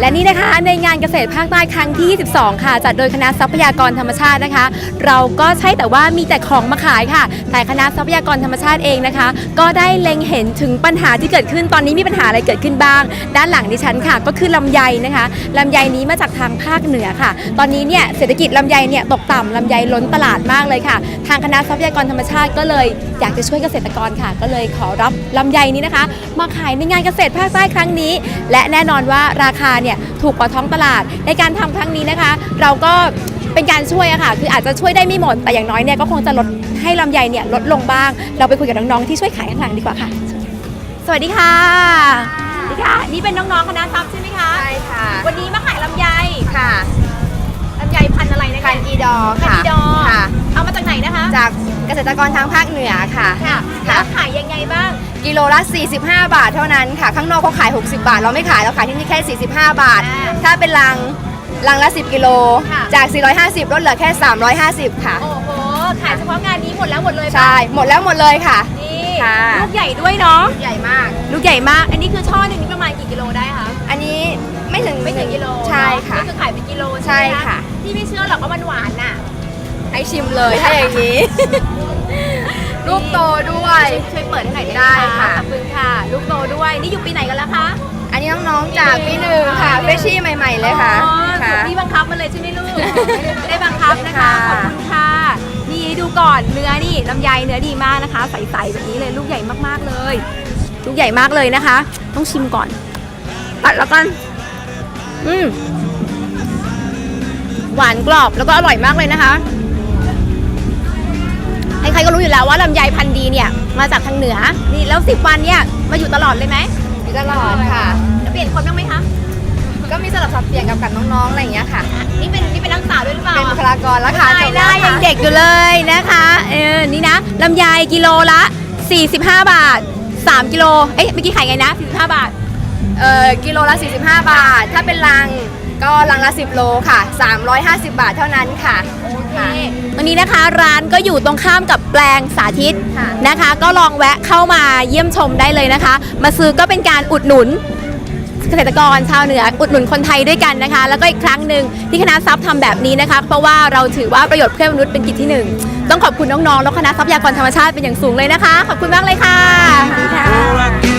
และนี่นะคะในงานเกษตรภาคใต้ครั้งที่ 22 ค่ะ จัดโดยคณะทรัพยากรธรรมชาตินะคะ เราก็ใช่แต่ว่ามีแต่ของมาขายค่ะ แต่คณะทรัพยากรธรรมชาติเองนะคะ ก็ได้เล็งเห็นถึงปัญหาที่เกิดขึ้นตอนนี้มีปัญหาอะไรเกิดขึ้นบ้าง ด้านหลังดิฉันค่ะ ก็คือลำไยนะคะลำไยนี้มาจากทางภาคเหนือค่ะ ตอนนี้เนี่ยเศรษฐกิจลำไยเนี่ยตกต่ำลำไยล้นตลาดมากเลยค่ะ ทางคณะทรัพยากรธรรมชาติก็เลยอยากจะช่วยเกษตรกรค่ะ ก็เลยขอรับลำไยนี้นะคะ มาขายในงานเกษตรภาคใต้ครั้งนี้ และแน่นอนว่าราคาเนี่ยถูกกว่าท้องตลาด ในการทำครั้งนี้นะคะ เราก็เป็นการช่วยอะค่ะ คืออาจจะช่วยได้ไม่หมด แต่อย่างน้อยเนี่ยก็คงจะลดให้ลำไยเนี่ยลดลงบ้าง เราไปคุยกับน้องๆที่ช่วยขายข้างหลังดีกว่าค่ะ สวัสดีค่ะสวัสดีค่ะ นี่เป็นน้องๆคณะทรัพย์ใช่ไหมคะใช่ค่ะ วันนี้มาขายลำไยค่ะลำไยพันธุ์อะไรนะคะพันอีดอพันค่ะธุ์ดอค่ะ เอามาจากไห นนะคะจากเกษตรกรทางภาคเหนือค่ะ ค่ะแล้วขายยังไงบ้าง กิโลละ 45 บาทเท่านั้นค่ะ ข้างนอกเขาขาย 60 บาท เราไม่ขาย เราขายที่นี่แค่ 45 บาท อ่าถ้าเป็นลังลังละ 10 กิโล ค่ะ จาก 450 ลดเหลือแค่ 350 ค่ะ โอ้โห ขายเฉพาะงานนี้หมดแล้วหมดเลยปะใช่ หมดแล้วหมดเลยค่ะ นี่ค่ะ ลูกใหญ่ด้วยเนาะ ใหญ่มาก ลูกใหญ่มาก อันนี้คือช่อหนึ่งนี่ประมาณกี่กิโลได้คะ อันนี้ไม่ถึงไม่ถึงกิโลใช่ค่ะก็คือขายเป็นกิโลใช่ใช่ไหมค่ะพี่ไม่เชื่อหรอกว่ามันหวานน่ะ ให้ชิมเลยถ้าอย่างนี้ ลูกโตด้วยช่วยเปิดให้หน่อยได้ได้ไหมค่ะขอบคุณค่ะ ลูกโตด้วยนี่อยู่ปีไหนกันแล้วคะอันนี้น้องๆจากปีหนึ่งค่ะเฟรชชี่ใหม่ ๆ เลยค่ะอ๋อค่ะ พี่บังคับมาเลยใช่ไหมลูกไม่ได้บังคับนะคะค่ะขอบคุณค่ะ นี่ดูก่อนเนื้อนี่ลำไยเนื้อดีมากนะคะ ใสๆแบบนี้เลยลูกใหญ่มากๆเลย ลูกใหญ่มากเลยนะคะ ต้องชิมก่อน ตัดแล้วกัน อืมหวานกรอบแล้วก็อร่อยมากเลยนะคะใครๆก็รู้ อยู่แล้วว่าลำไยพันธุ์ดีเนี่ยมาจากทางเหนือนี่แล้วสิบวันเนี่ยมาอยู่ตลอดเลยไหมมีตลอดค่ะจะเปลี่ยนคนบ้างไหมคะก็มีสลับสับเปลี่ยนกับกับน้องๆอะไรอย่างเงี้ยค่ะ อะนี่เป็นนี่เป็นนักศึกษาด้วยหรือเปล่าเป็นบุคลากรแล้วค่ะใช่จบหน้าแล้วยังค่ะเด็กอยู่เลยนะคะเออนี่นะลำไยกิโลละ 45 บาท 3 กิโลเอ๊ะเมื่อกี้ขายไงนะ45บาท เอ่อกิโลละ45 บาท ถ้าเป็นลัง ก็ลังละ 10 โลค่ะ 350 บาทเท่านั้นค่ะค่ะตรงนี้นะคะร้านก็อยู่ตรงข้ามกับแปลงสาธิตค่ะ นะคะ ก็ลองแวะเข้ามาเยี่ยมชมได้เลยนะคะ มาซื้อก็เป็นการอุดหนุนเกษตรกรชาวเหนืออุดหนุนคนไทยด้วยกันนะคะ แล้วก็อีกครั้งหนึ่งที่คณะทรัพย์ทำแบบนี้นะคะ เพราะว่าเราถือว่าประโยชน์เพื่อนมนุษย์เป็นกิจที่หนึ่งต้องขอบคุณน้องๆ แล้วคณะทรัพยากรธรรมชาติเป็นอย่างสูงเลยนะคะ ขอบคุณมากเลยค่ะขอบคุณค่ะ